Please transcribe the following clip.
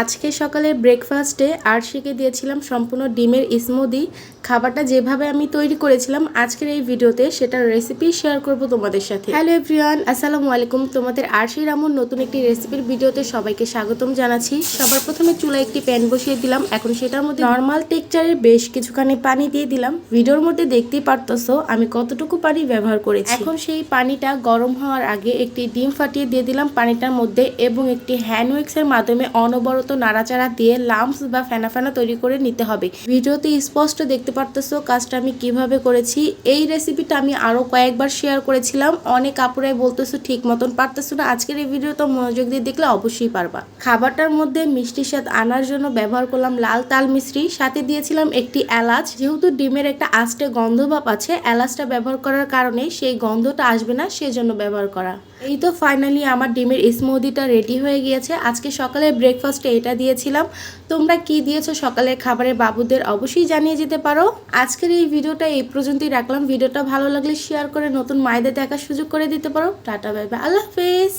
আজকে সকালে ব্রেকফাস্টে আরশিকে দিয়েছিলাম সম্পূর্ণ ডিমের স্মুদি খাবারটা যেভাবে আমি তৈরি করেছিলাম আজকের এই ভিডিওতে সেটার রেসিপি শেয়ার করব তোমাদের সাথে। হ্যালো এভরিওয়ান আসসালামু আলাইকুম। তোমাদের আরশি রামুর নতুন একটি রেসিপির ভিডিওতে সবাইকে স্বাগতম জানাচ্ছি। সবার প্রথমে চুলায় একটি প্যান বসিয়ে দিলাম। এখন সেটার মধ্যে নর্মাল টেক্সচারের বেশ কিছুখানি পানি দিয়ে দিলাম। ভিডিওর মধ্যে দেখতেই পারতেছো আমি কতটুকু পানি ব্যবহার করেছি। এখন সেই পানিটা গরম হওয়ার আগে একটি ডিম ফাটিয়ে দিয়ে দিলাম পানিটার মধ্যে এবং একটি হ্যান্ড উইক্সের মাধ্যমে অনবরত নাড়াচাড়া দিয়ে লাম্পস বা ফেনা ফেনা তৈরি করে নিতে হবে। ভিডিওতে স্পষ্ট দেখতে পারতেছো কাজটা আমি কীভাবে করেছি। এই রেসিপিটা আমি আরও কয়েকবার শেয়ার করেছিলাম। অনেক আপুরাই বলতেছো ঠিক মতন পারতেছো না। আজকের এই ভিডিওটা মনোযোগ দিয়ে দেখলে অবশ্যই পারবা। খাবারটার মধ্যে মিষ্টির স্বাদ আনার জন্য ব্যবহার করলাম লাল তাল মিশ্রি। সাথে দিয়েছিলাম একটি এলাচ। যেহেতু ডিমের একটা আস্টে গন্ধ ভাব আছে, এলাচটা ব্যবহার করার কারণে সেই গন্ধটা আসবে না, সেজন্য ব্যবহার করা। এই তো ফাইনালি আমার ডিমের স্মুদিটা রেডি হয়ে গিয়েছে। আজকে সকালে ব্রেকফাস্টে এটা দিয়েছিলাম। তোমরা কি দিয়েছ সকালের খাবারে বাবুদের অবশ্যই জানিয়ে যেতে পারো। আজকের এই ভিডিওটা এই পর্যন্তই রাখলাম। ভিডিওটা ভালো লাগলে শেয়ার করে নতুন মায়েদের দেখার সুযোগ করে দিতে পারো। টাটা বাই আল্লাহ হাফেজ।